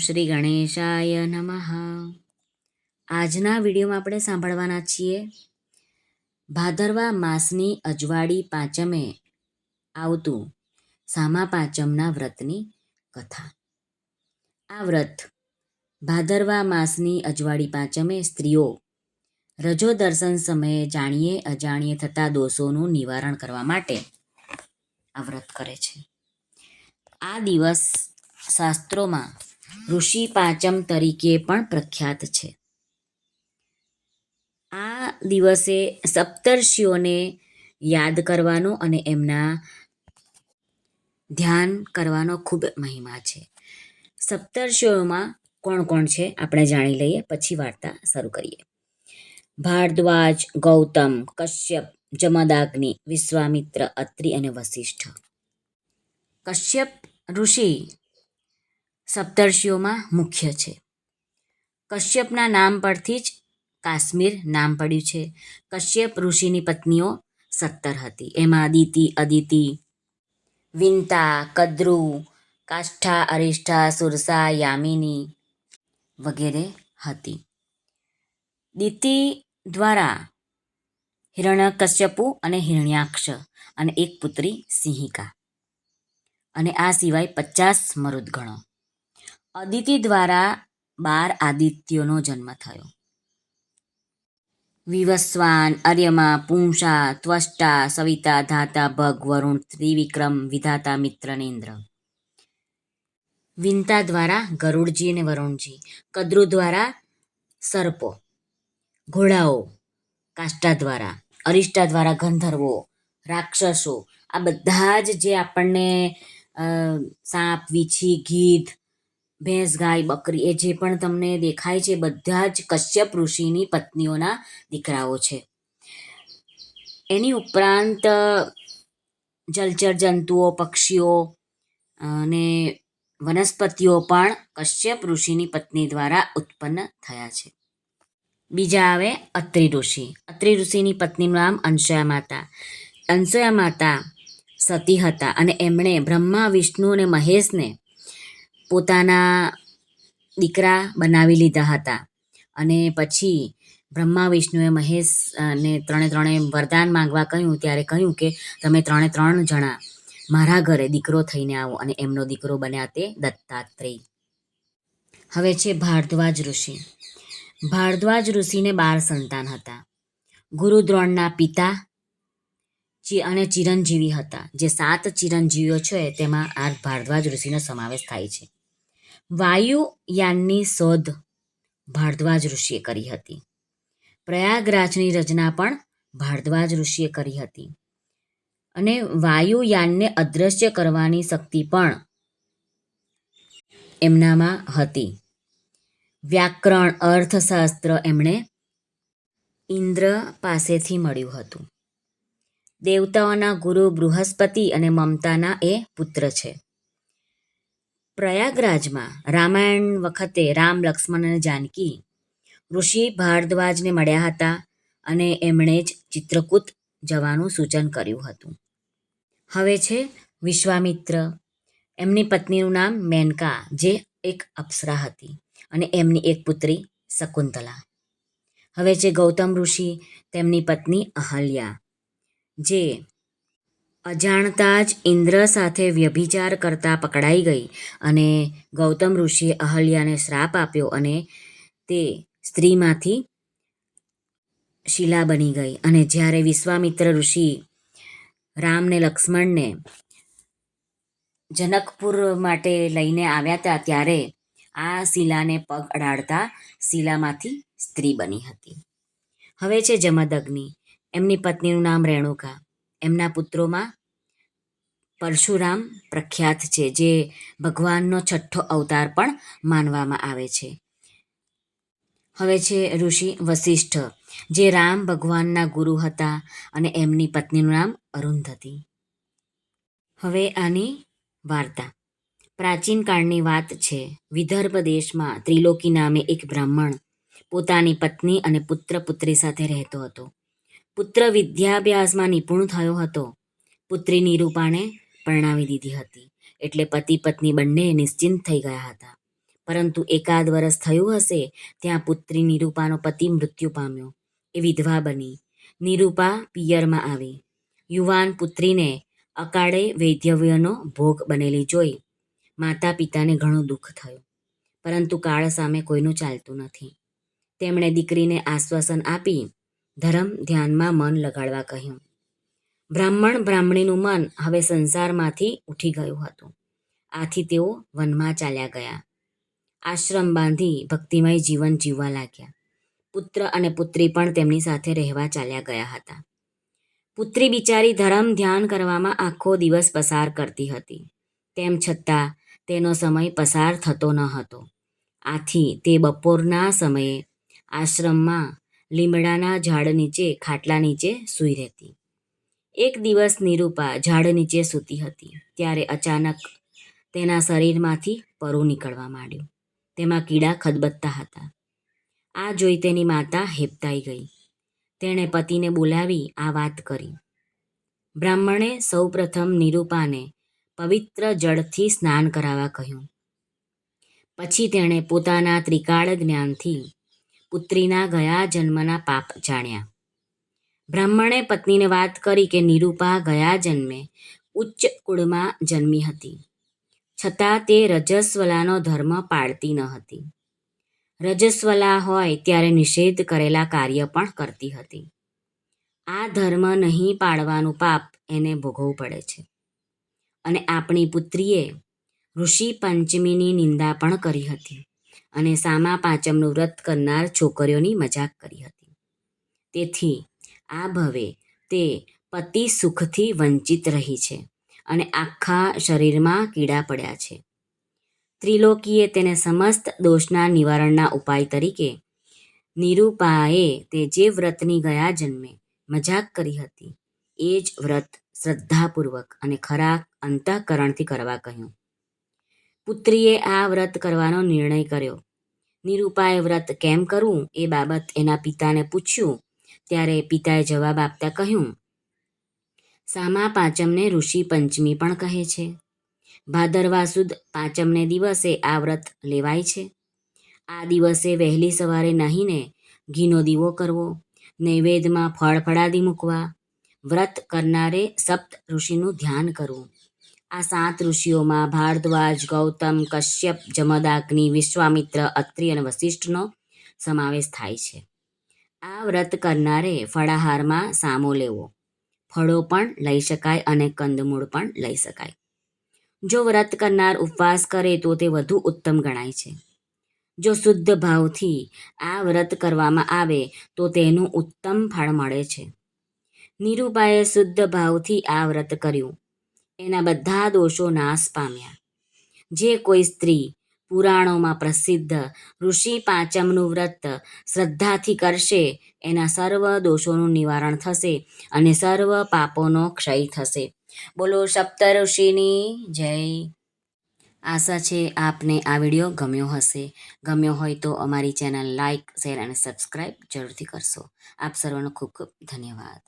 શ્રી ગણેશાય નમઃ. આજના વિડીયોમાં આપણે સાંભળવાના છીએ, ભાદરવા માસની અજવાળી પાંચમે આવતું સામા પાંચમના વ્રતની કથા. આ વ્રત ભાદરવા માસની અજવાળી પાંચમે સ્ત્રીઓ રજો દર્શન સમયે જાણીએ અજાણીએ થતા દોષોનું નિવારણ કરવા માટે આ વ્રત કરે છે. આ દિવસ શાસ્ત્રોમાં ઋષિ પાંચમ તરીકે પણ પ્રખ્યાત છે. આ દિવસે સપ્તર્ષિઓને યાદ કરવાનો અને એમના ધ્યાન કરવાનો ખૂબ મહિમા છે. સપ્તર્ષિઓમાં કોણ કોણ છે આપણે જાણી લઈએ, પછી વાર્તા શરૂ કરીએ. ભારદ્વાજ, ગૌતમ, કશ્યપ, જમદાગ્નિ, વિશ્વામિત્ર, અત્રિ અને વસિષ્ઠ. કશ્યપ ઋષિ સપ્તર્ષિઓમાં મુખ્ય છે. કશ્યપના નામ પરથી જ કાશ્મીર નામ પડ્યું છે. કશ્યપ ઋષિની પત્નીઓ સત્તર હતી. એમાં અદિતિ અદિતિ, વિંતા, કદ્રુ, કાષ્ઠા, અરિષ્ઠા, સુરસા, યામિની વગેરે હતી. દિતિ દ્વારા હિરણ્યકશ્યપુ અને હિરણ્યાક્ષ અને એક પુત્રી સિંહિકા. અને આ સિવાય પચાસ મરુદગણો. અદિતિ દ્વારા બાર આદિત્યોનો જન્મ થયો. વિવસ્વાન, અર્યમા પુંસા ત્વષ્ટા, સવિતા, ધાતા, ભગ, વરુણ, ત્રિવિક્રમ, વિધાતા મિત્રનેન્દ્ર વિંતા દ્વારા ગરુડજી અને વરુણજી. કદ્રુ દ્વારા સર્પો. ઘોડાઓ. કાષ્ટા દ્વારા. અરિષ્ટા દ્વારા ગંધર્વો. રાક્ષસો. આ બધા જ જે આપણને સાપ, વીછી, ગીધ ભેંસ, ગાય, બકરી એ જે પણ તમને દેખાય છે, બધા જ કશ્યપ ઋષિની પત્નીઓના દીકરાઓ છે. એની ઉપરાંત, જલચર જંતુઓ, પક્ષીઓ અને વનસ્પતિઓ પણ કશ્યપ ઋષિની પત્ની દ્વારા ઉત્પન્ન થયા છે. બીજા આવે અત્રિ ઋષિ. અત્રિ ઋષિની પત્નીનું નામ અંશયા માતા. અંશયા માતા સતી હતા અને એમણે બ્રહ્મા, વિષ્ણુ અને મહેશને પોતાના દીકરા બનાવી લીધા હતા. અને પછી બ્રહ્મા, વિષ્ણુએ મહેશ અને ત્રણે ત્રણે વરદાન માંગવા કહ્યું, ત્યારે કહ્યું કે, તમે ત્રણે ત્રણ જણા મારા ઘરે દીકરો થઈને આવો અને એમનો દીકરો બન્યા તે દત્તાત્રેય. હવે છે ભારદ્વાજ ઋષિ. ભારદ્વાજ ઋષિને બાર સંતાન હતા. ગુરુદ્રોણના પિતા અને ચિરંજીવી હતા. જે સાત ચિરંજીવીઓ છે, તેમાં આ ભારદ્વાજ ઋષિનો સમાવેશ થાય છે. વાયુયાનની શોધ ભારદ્વાજ ઋષિએ કરી હતી. પ્રયાગરાજની રચના પણ ભારદ્વાજ ઋષિએ કરી હતી. અને વાયુયાનને અદ્રશ્ય કરવાની શક્તિ પણ એમનામાં હતી. વ્યાકરણ અર્થશાસ્ત્ર એમણે ઇન્દ્ર પાસેથી મળ્યું હતું. દેવતાઓના ગુરુ બૃહસ્પતિ અને મમતાના એ પુત્ર છે. પ્રયાગરાજમાં રામાયણ વખતે રામ, લક્ષ્મણ અને જાનકી ઋષિ ભારદ્વાજને મળ્યા હતા અને એમણે જ ચિત્રકૂટ જવાનું સૂચન કર્યું હતું. હવે છે વિશ્વામિત્ર. એમની પત્નીનું નામ મેનકા, જે એક અપ્સરા હતી અને એમની એક પુત્રી શકુંતલા. હવે છે ગૌતમ ઋષિ, તેમની પત્ની અહલ્યા, જે અજાણતા જ ઇન્દ્ર સાથે વ્યભિચાર કરતા પકડાઈ ગઈ અને ગૌતમ ઋષિએ અહલ્યાને શ્રાપ આપ્યો અને તે સ્ત્રીમાંથી શિલા બની ગઈ. અને જ્યારે વિશ્વામિત્ર ઋષિ રામને લક્ષ્મણને જનકપુર માટે લઈને આવ્યા હતા, ત્યારે આ શિલાને પગ અડાડતા શિલામાંથી સ્ત્રી બની હતી. હવે છે જમદગ્નિ. એમની પત્નીનું નામ રેણુકા. એમના પુત્રોમાં પરશુરામ પ્રખ્યાત છે, જે ભગવાનનો છઠ્ઠો અવતાર પણ માનવામાં આવે છે. હવે છે ઋષિ વશિષ્ઠ જે રામ ભગવાનના ગુરુ હતા અને એમની પત્નીનું નામ અરુંધતી હવે આની વાર્તા. પ્રાચીન કાળની વાત છે, વિદર્ભ દેશમાં ત્રિલોકી નામે એક બ્રાહ્મણ પોતાની પત્ની અને પુત્ર પુત્રી સાથે રહેતો હતો. પુત્ર વિદ્યાભ્યાસમાં નિપુણ થયો હતો. પુત્રી નિરૂપાને પરણાવી દીધી હતી. એટલે પતિ પત્ની બંને નિશ્ચિંત થઈ ગયા હતા. પરંતુ એકાદ વરસ થયું હશે, ત્યાં પુત્રી નિરૂપાનો પતિ મૃત્યુ પામ્યો. એ વિધવા બની. નિરૂપા પિયરમાં આવી. યુવાન પુત્રીને અકાળે વૈધવ્યનો ભોગ બનેલી જોઈ માતા પિતાને ઘણું દુઃખ થયું. પરંતુ કાળ સામે કોઈનું ચાલતું નથી. તેમણે દીકરીને આશ્વાસન આપી ધર્મ ધ્યાનમાં મન લગાડવા કહ્યું. બ્રાહ્મણ બ્રાહ્મણીનું મન હવે સંસારમાંથી ઉઠી ગયું હતું. આથી તેઓ વનમાં ચાલ્યા ગયા. આશ્રમ બાંધી ભક્તિમય જીવન જીવવા લાગ્યા. પુત્ર અને પુત્રી પણ તેમની સાથે રહેવા ચાલ્યા ગયા હતા. પુત્રી બિચારી ધર્મ ધ્યાન કરવામાં આખો દિવસ પસાર કરતી હતી. તેમ છતાં તેનો સમય પસાર થતો ન હતો. આથી તે બપોરના સમયે આશ્રમમાં લીમડાના ઝાડ નીચે ખાટલા નીચે સૂઈ રહેતી. એક દિવસ નિરૂપા ઝાડ નીચે સૂતી હતી, ત્યારે અચાનક તેના શરીરમાંથી પરુ નીકળવા માંડ્યું. તેમાં કીડા ખદબદતા હતા. આ જોઈ તેની માતા હેપતાઈ ગઈ. તેણે પતિને બોલાવી આ વાત કરી. બ્રાહ્મણે સૌપ્રથમ નિરૂપાને પવિત્ર જળથી સ્નાન કરાવવા કહ્યું. પછી તેણે પોતાના ત્રિકાળ જ્ઞાનથી પુત્રીના ગયા જન્મના પાપ જાણ્યા. બ્રાહ્મણે પત્નીને વાત કરી કે નિરૂપા ગયા જન્મે, ઉચ્ચ કુળમાં જન્મી હતી. છતાં તે રજસ્વલાનો ધર્મ પાળતી ન હતી. રજસ્વલા હોય ત્યારે નિષેધ કરેલા કાર્ય પણ કરતી હતી. આ ધર્મ નહીં પાળવાનું પાપ એને ભોગવવું પડે છે. અને આપણી પુત્રીએ ઋષિ પંચમીની નિંદા પણ કરી હતી અને સામા પાંચમનું વ્રત કરનાર છોકરીઓની મજાક કરી હતી. તેથી આ ભવે તે પતિ સુખથી વંચિત રહી છે અને આખા શરીરમાં કીડા પડ્યા છે. ત્રિલોકીએ તેને સમસ્ત દોષના નિવારણના ઉપાય તરીકે નિરૂપાએ તે જે વ્રતની ગયા જન્મે મજાક કરી હતી એ જ વ્રત શ્રદ્ધાપૂર્વક અને ખરા અંતઃકરણથી કરવા કહ્યું. પુત્રીએ આ વ્રત કરવાનો નિર્ણય કર્યો. નિરૂપાએ વ્રત કેમ કરવું એ બાબત એના પિતાને પૂછ્યું ત્યારે પિતાએ જવાબ આપતા કહ્યું, સામા પાંચમને ઋષિ પંચમી પણ કહે છે. ભાદરવા સુદ પાંચમને દિવસે આ વ્રત લેવાય છે. આ દિવસે વહેલી સવારે નહીને ઘીનો દીવો કરવો, નૈવેદ્યમાં ફળ ફળાદી મૂકવા, વ્રત કરનારે સપ્ત ઋષિનું ધ્યાન કરવું. આ સાત ઋષિઓમાં ભારદ્વાજ, ગૌતમ, કશ્યપ, જમદાગ્નિ, વિશ્વામિત્ર અત્રિ અને વશિષ્ઠનો સમાવેશ થાય છે. આ વ્રત કરનારે ફળાહારમાં સામો લેવો. ફળો પણ લઈ શકાય અને કંદમૂળ પણ લઈ શકાય. જો વ્રત કરનાર ઉપવાસ કરે તો તે વધુ ઉત્તમ ગણાય છે. જો શુદ્ધ ભાવથી આ વ્રત કરવામાં આવે તો તેનું ઉત્તમ ફળ મળે છે. નિરૂપાએ શુદ્ધ ભાવથી આ વ્રત કર્યું. એના બધા દોષો નાશ પામ્યા. જે કોઈ સ્ત્રી પુરાણોમાં પ્રસિદ્ધ ઋષિ પાંચમનું વ્રત શ્રદ્ધાથી કરશે, એના સર્વ દોષોનું નિવારણ થશે અને સર્વ પાપોનો ક્ષય થશે. બોલો સપ્ત ઋષિની જય. આશા છે આપને આ વીડિયો ગમ્યો હશે. ગમ્યો હોય તો અમારી ચેનલ લાઇક શેર અને સબસ્ક્રાઈબ જરૂરથી કરશો. આપ સર્વનો ખૂબ ખૂબ ધન્યવાદ.